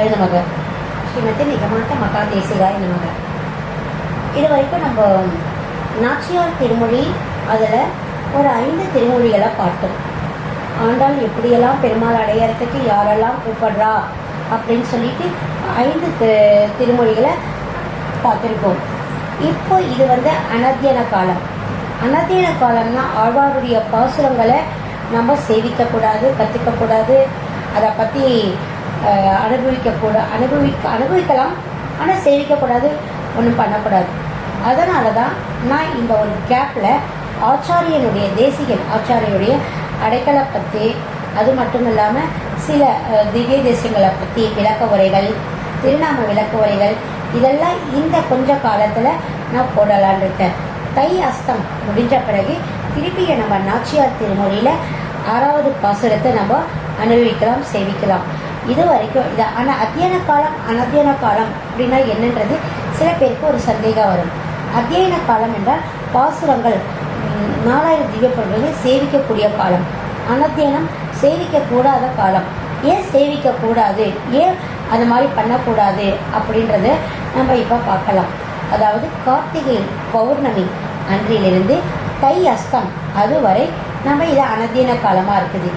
தேசிகாய் நமக ஸ்ரீமதி நிகமாத்த மகா தேசிகாய் நமக இது வரைக்கும் நம்ம நாச்சியார் திருமொழி அதில் ஒரு ஐந்து திருமொழிகளை பார்த்தோம். ஆண்டால் எப்படியெல்லாம் பெருமாள் அடையறதுக்கு யாரெல்லாம் கூப்பிடுறா அப்படின்னு சொல்லிட்டு ஐந்து திருமொழிகளை பார்த்துருக்கோம். இப்போ இது வந்து அனத்தியன காலம். அனத்தியன காலம்னா ஆழ்வாருடைய பாசுரங்களை நம்ம சேவிக்கக்கூடாது கற்றுக்கக்கூடாது அதை பற்றி அனுபவிக்கக்கூட அனுபவிக்க அனுபவிக்கலாம். ஆனால் சேவிக்கக்கூடாது ஒன்றும் பண்ணக்கூடாது. அதனால தான் நான் இந்த ஒரு கேப்பில் ஆச்சாரியனுடைய தேசிகன் ஆச்சாரியனுடைய அடைக்கலை பற்றி அது மட்டும் இல்லாமல் சில திவ்ய தேசங்களை பற்றி விளக்க உரைகள் திருநாம விளக்க உரைகள் இதெல்லாம் இந்த கொஞ்ச காலத்தில் நான் போடலான்னு இருக்கேன். தை அஸ்தம் முடிஞ்ச பிறகு திருப்பி நம்ம நாச்சியார் திருமொழியில் ஆறாவது பாசுரத்தை நம்ம அனுபவிக்கலாம் சேவிக்கலாம் இது வரைக்கும் இது ஆனால் அத்தியன காலம் அனத்தியன காலம் அப்படின்னா என்னன்றது சில பேருக்கு ஒரு சந்தேகம் வரும். அத்தியன காலம் என்றால் பாசுரங்கள் நாலாயிரம் திவ்ய பொருள்களை சேவிக்கக்கூடிய காலம். அனத்தியனம் சேவிக்கக்கூடாத காலம். ஏன் சேவிக்கக்கூடாது? ஏன் அது மாதிரி பண்ணக்கூடாது அப்படின்றத நம்ம இப்போ பார்க்கலாம். அதாவது கார்த்திகை பௌர்ணமி அன்றிலிருந்து தை அஸ்தம் அதுவரை நம்ம இதை அனத்தியன காலமாக இருக்குது.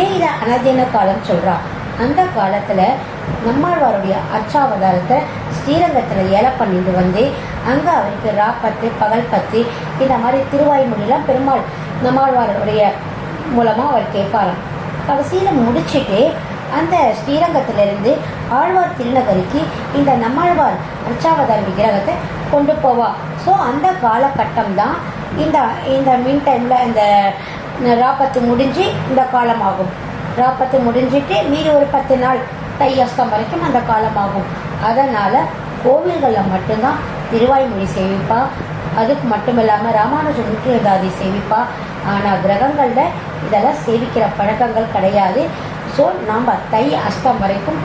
ஏன் இதை அனத்தியன காலம் சொல்கிறா அந்த காலத்தில் நம்மாழ்வாருடைய அர்ச்சாவதாரத்தை ஸ்ரீரங்கத்தில் ஏலை பண்ணிட்டு வந்து அங்கே அவருக்கு ராப்பத்து பகல் பத்து இந்த மாதிரி திருவாய்மொழிலாம் பெருமாள் நம்மாழ்வாருடைய மூலமாக அவர் கேட்பாராம். கடைசியில் முடிச்சுட்டு அந்த ஸ்ரீரங்கத்திலிருந்து ஆழ்வார் திருநகருக்கு இந்த நம்மாழ்வார் அர்ச்சாவதார விக்கிரகத்தை கொண்டு போவா. ஸோ அந்த காலகட்டம் தான் இந்த இந்த மின் டைமில் இந்த ராப்பத்து முடிஞ்சு இந்த காலம் ஆகும் ராப்பத்து முடிஞ்சிட்டு மீறி ஒரு பத்து நாள் தை அஸ்தம் வரைக்கும் அந்த காலம் ஆகும் அதனால் கோவில்களில் மட்டும்தான் திருவாய்மொழி சேவிப்பா. அதுக்கு மட்டும் இல்லாமல் ராமானுஜ நூற்றுதாதி சேவிப்பா. ஆனால் கிரகங்களில் இதெல்லாம் சேவிக்கிற பழக்கங்கள் கிடையாது. ஸோ நாம் தை அஸ்தம் வரைக்கும்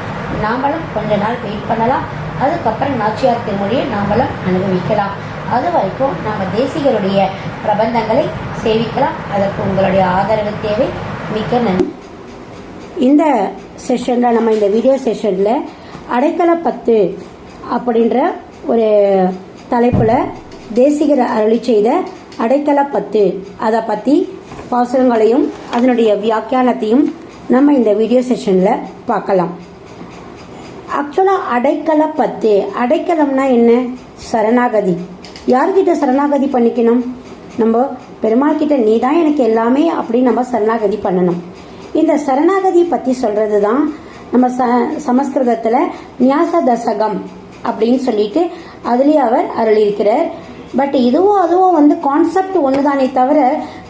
நாமளும் கொஞ்ச நாள் வெயிட் பண்ணலாம். அதுக்கப்புறம் நாச்சியார் திருமொழியை நாமளும் அனுபவிக்கலாம். அது வரைக்கும் நம்ம தேசிகருடைய பிரபந்தங்களை சேவிக்கலாம். அதற்கு உங்களுடைய ஆதரவு தேவை. மிக்க நன்றி. இந்த செஷனில் நம்ம இந்த வீடியோ செஷனில் அடைக்கல பத்து அப்படின்ற ஒரு தலைப்பில் தேசிகர் அருளி செய்த அடைக்கல பத்து. அதை பற்றி பாசுரங்களையும் அதனுடைய வியாக்கியானத்தையும் நம்ம இந்த வீடியோ செஷனில் பார்க்கலாம். ஆக்சுவலாக அடைக்கல பத்து. அடைக்கலம்னா என்ன? சரணாகதி. யார்கிட்ட சரணாகதி பண்ணிக்கணும்? நம்ம பெருமாள் கிட்ட நீ தான் எனக்கு எல்லாமே அப்படின்னு நம்ம சரணாகதி பண்ணணும். இந்த சரணாகதி பற்றி சொல்கிறது தான் நம்ம ச சமஸ்கிருதத்தில் நியாச தசகம் அப்படின்னு சொல்லிட்டு அதுலேயே அவர் அருளியிருக்கிறார். பட் இதுவும் அதுவும் வந்து கான்செப்ட் ஒன்று தானே தவிர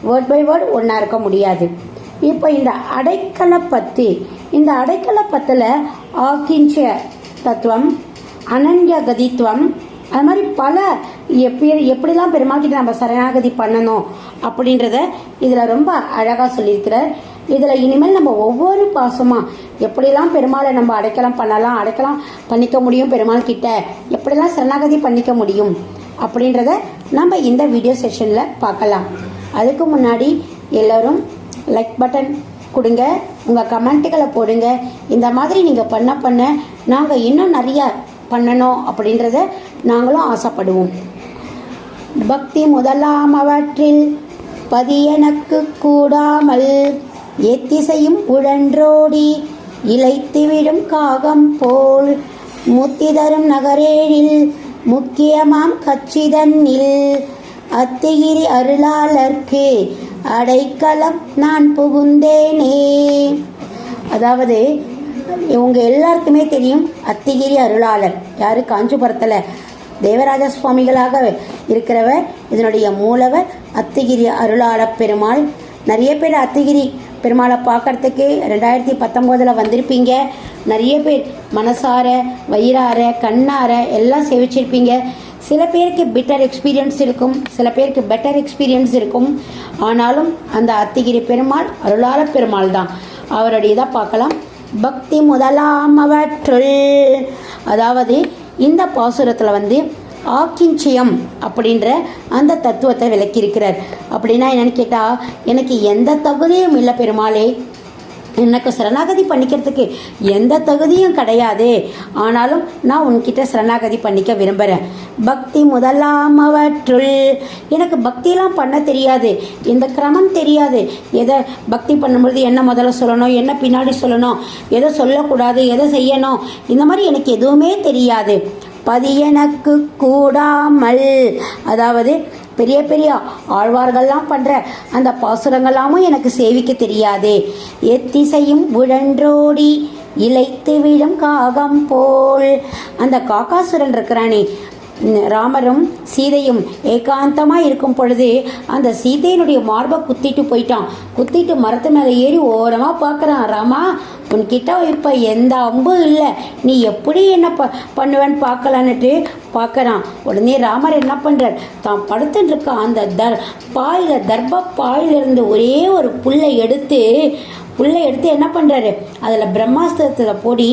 வேர்ட் பை வேர்ட் ஒன்றா இருக்க முடியாது. இப்போ இந்த அடைக்கல பற்றி இந்த அடைக்கல பத்தில் ஆக்கிஞ்ச தத்துவம் அனன்ய கதித்துவம் அது மாதிரி பல எப்படி எப்படிலாம் பெருமாக்கிட்டு நம்ம சரணாகதி பண்ணணும் அப்படின்றத இதில் ரொம்ப அழகாக சொல்லியிருக்கிறார். இதில் இனிமேல் நம்ம ஒவ்வொரு பாசமாக எப்படிலாம் பெருமாளை நம்ம அடைக்கலாம் பண்ணலாம் அடைக்கலாம் பண்ணிக்க முடியும் பெருமாள் கிட்ட? எப்படிலாம் சரணாகதி பண்ணிக்க முடியும்? அப்படின்றத நம்ம இந்த வீடியோ செஷனில் பார்க்கலாம். அதுக்கு முன்னாடி எல்லோரும் லைக் பட்டன் கொடுங்க உங்கள் கமெண்ட்டுகளை போடுங்க. இந்த மாதிரி நீங்கள் பண்ண பண்ண நாங்கள் இன்னும் நிறைய பண்ணணும் அப்படின்றத நாங்களும் ஆசைப்படுவோம். பக்தி முதலாம் அவற்றில் பதியனக்கு கூடாமல் எத்திசையும் உழன்றோடி இளைத்துவிடும் காகம் போல் முத்தி தரும் நகரேனில் முக்கியமாம் கச்சிதன்னில். அத்திகிரி அருளாளர்க்கு அடைக்கலம் நான் புகுந்தேனே. அதாவது இவங்க எல்லாருக்குமே தெரியும் அத்திகிரி அருளாளர். யாரு? காஞ்சிபுரத்தில் தேவராஜ சுவாமிகளாக இருக்கிறவர். இதனுடைய மூலவர் அத்திகிரி அருளாள பெருமாள். நிறைய பேர் அத்திகிரி பெருமாளை பார்க்குறதுக்கு ரெண்டாயிரத்தி பத்தொம்போதில் வந்திருப்பீங்க. நிறைய பேர் மனசார வயிறார கண்ணார எல்லாம் சேவிச்சிருப்பீங்க. சில பேருக்கு பெட்டர் எக்ஸ்பீரியன்ஸ் இருக்கும் சில பேருக்கு பெட்டர் எக்ஸ்பீரியன்ஸ் இருக்கும். ஆனாலும் அந்த அத்திகிரி பெருமாள் அருளால பெருமாள் தான். அவருடைய இதை பார்க்கலாம். பக்தி முதலாம் அவற்றுள். அதாவது இந்த பாசுரத்தில் வந்து ஆக்கிஞ்சியம் அப்படின்ற அந்த தத்துவத்தை விளக்கியிருக்கிறார். அப்படின்னா என்னன்னு கேட்டால் எனக்கு எந்த தகுதியும் இல்லை பெருமாளே. எனக்கு சரணாகதி பண்ணிக்கிறதுக்கு எந்த தகுதியும் கிடையாது. ஆனாலும் நான் உன்கிட்ட சரணாகதி பண்ணிக்க விரும்புகிறேன் பக்தி முதலாம் அவற்றுள் எனக்கு பக்தியெல்லாம் பண்ண தெரியாது. இந்த கிரமம் தெரியாது. எதை பக்தி பண்ணும்பொழுது என்ன முதல்ல சொல்லணும் என்ன பின்னாடி சொல்லணும் எதை சொல்லக்கூடாது எதை செய்யணும் இந்த மாதிரி எனக்கு எதுவுமே தெரியாது. பதியனக்கு கூடாமல். அதாவது பெரிய பெரிய ஆழ்வார்கள்லாம் பண்ணுற அந்த பாசுரங்களாமும் எனக்கு சேவிக்க தெரியாது. எத்திசையும் உழன்றோடி இழைத்து விழும் காகம் போல். அந்த காக்காசுரன் இருக்கிறானே. ராமரும் சீதையும் ஏகாந்தமாக இருக்கும் பொழுது அந்த சீதையினுடைய மார்பை குத்திட்டு போயிட்டான். குத்திட்டு மரத்து மேலே ஏறி ஓரமாக பார்க்குறான் ராமா உன்கிட்ட இப்போ எந்த அம்பும் இல்லை. நீ எப்படி என்ன ப பண்ணுவேன்னு பார்க்கலான்னுட்டு பார்க்கறான். உடனே ராமர் என்ன பண்ணுறார் தான் படுத்துட்டு இருக்க அந்த தர் பாயில் தர்ப பாயிலிருந்து ஒரே ஒரு புல்லை எடுத்து புல்லை எடுத்து என்ன பண்ணுறாரு அதில் பிரம்மாஸ்திரத்தில் போடி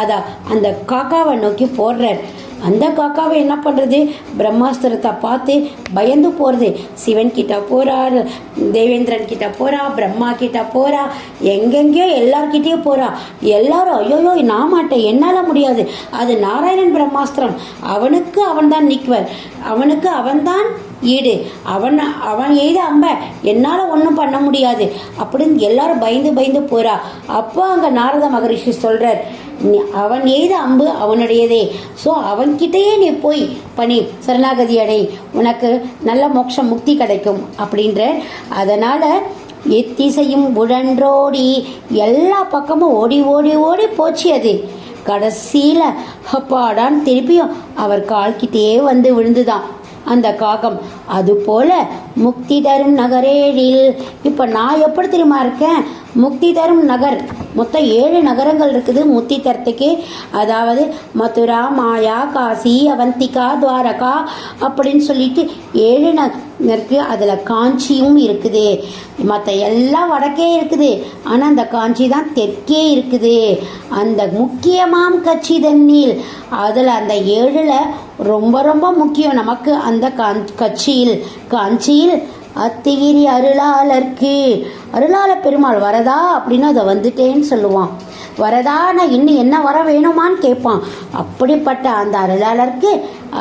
அதை அந்த காக்காவை நோக்கி போடுறார். அந்த காக்காவை என்ன பண்ணுறது பிரம்மாஸ்திரத்தை பார்த்து பயந்து போகிறது சிவன் கிட்ட போகிறா தேவேந்திரன் கிட்ட போகிறா பிரம்மா கிட்ட போகிறா எங்கெங்கேயோ எல்லார்கிட்டேயும் போகிறா எல்லாரும் ஐயோயோ நான் மாட்டேன் என்னால் முடியாது. அது நாராயணன் பிரம்மாஸ்திரம். அவனுக்கு அவன் தான் நிற்குவர் அவனுக்கு அவன்தான் ஈடு. அவன் அவன் எய்த அம்ப என்னால் ஒன்றும் பண்ண முடியாது. அப்படின்னு எல்லாரும் பயந்து பயந்து போகிறா அப்போ அங்கே நாரத மகரிஷி சொல்கிறார் அவன் எய்த அம்பு அவனுடையதே. ஸோ அவன்கிட்டயே நீ போய் பண்ணி சரணாகதி அடை. உனக்கு நல்ல மோட்சம் முக்தி கிடைக்கும் அப்படின்ற. அதனால் எத்திசையும் உழன்றோடி எல்லா பக்கமும் ஓடி ஓடி ஓடி போச்சு அது. கடைசியில் அப்பாடான்னு திருப்பியும் அவர் கால்கிட்டே வந்து விழுந்துதான். அந்த காகம். அதுபோல முக்தி தரும் நகரேழில். இப்போ நான் எப்படி தெரியுமா இருக்கேன்? முக்தி தரும் நகர். மொத்தம் ஏழு நகரங்கள் இருக்குது. முத்தி தரத்துக்கு அதாவது மதுரா மாயா காசி அவந்திகா துவாரகா அப்படின்னு சொல்லிட்டு ஏழு ந இருக்குது அதில் காஞ்சியும் இருக்குது. மற்ற எல்லாம் வடக்கே இருக்குது. ஆனால் அந்த காஞ்சி தான் தெற்கே இருக்குது. அந்த முக்கியமாம் கட்சி தண்ணீர். அதில் அந்த ஏழில் ரொம்ப ரொம்ப முக்கியம். நமக்கு அந்த காஞ்சி கட்சியில் காஞ்சியில் அத்திகிரி அருளாளர்க்கு. அருளால பெருமாள் வரதா அப்படின்னு அதை வந்துட்டேன்னு சொல்லுவான். வரதா நான் இன்னும் என்ன வர வேணுமான்னு கேட்பான். அப்படிப்பட்ட அந்த அருளாளருக்கு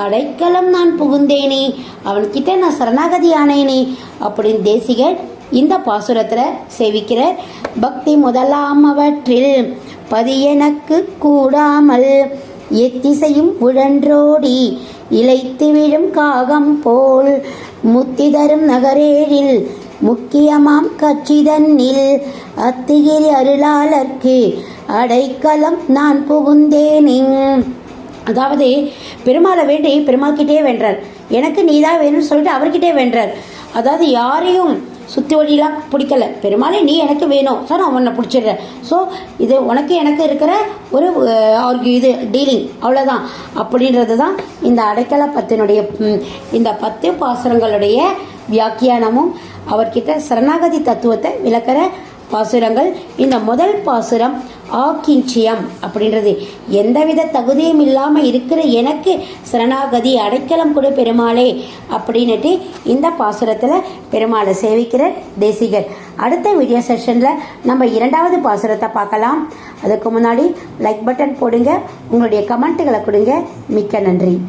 அடைக்கலம் நான் புகுந்தேனே அவன்கிட்ட நான் சரணாகதி ஆனேனே அப்படின்னு தேசிகர் இந்த பாசுரத்தில் சேவிக்கிற பக்தி முதலாம் அவற்றில் பதியனக்கு கூடாமல் எத்திசையும் உழன்றோடி இழைத்து விழும் காகம் போல் முத்தி தரும் நகரேழில் முக்கியமாம் கட்சிதன்னில் அத்திகிரி அருளாளர்க்கு அடைக்கலம் நான் புகுந்தேனிங் அதாவது பெருமாளை வேண்டி பெருமாள்கிட்டே வென்றார். எனக்கு நீதான் வேணும்னு சொல்லிட்டு அவர்கிட்டே வென்றார். அதாவது யாரையும் சுற்றி வழியெலாம் பிடிக்கல. பெருமாளே நீ எனக்கு வேணும். சார் நான் உன்னை பிடிச்சிடுறேன். ஸோ இது உனக்கு எனக்கு இருக்கிற ஒரு அவருக்கு இது டீலிங் அவ்வளோதான் அப்படின்றது தான் இந்த அடைக்கல பத்தினுடைய இந்த பத்து பாசுரங்களுடைய வியாக்கியானமும் அவர்கிட்ட சரணாகதி தத்துவத்தை விளக்கிற பாசுரங்கள். இந்த முதல் பாசுரம் ஆக்கிஞ்சியம் அப்படின்றது. எந்தவித தகுதியும் இல்லாமல் இருக்கிற எனக்கு சரணாகதி அடைக்கலம் கொடு பெருமாளே அப்படின்னுட்டு இந்த பாசுரத்தில் பெருமாளை சேவிக்கிற தேசிகர். அடுத்த வீடியோ செஷனில் நம்ம இரண்டாவது பாசுரத்தை பார்க்கலாம். அதுக்கு முன்னாடி லைக் பட்டன் போடுங்க. உங்களுடைய கமெண்ட்டுகளை கொடுங்க. மிக்க நன்றி.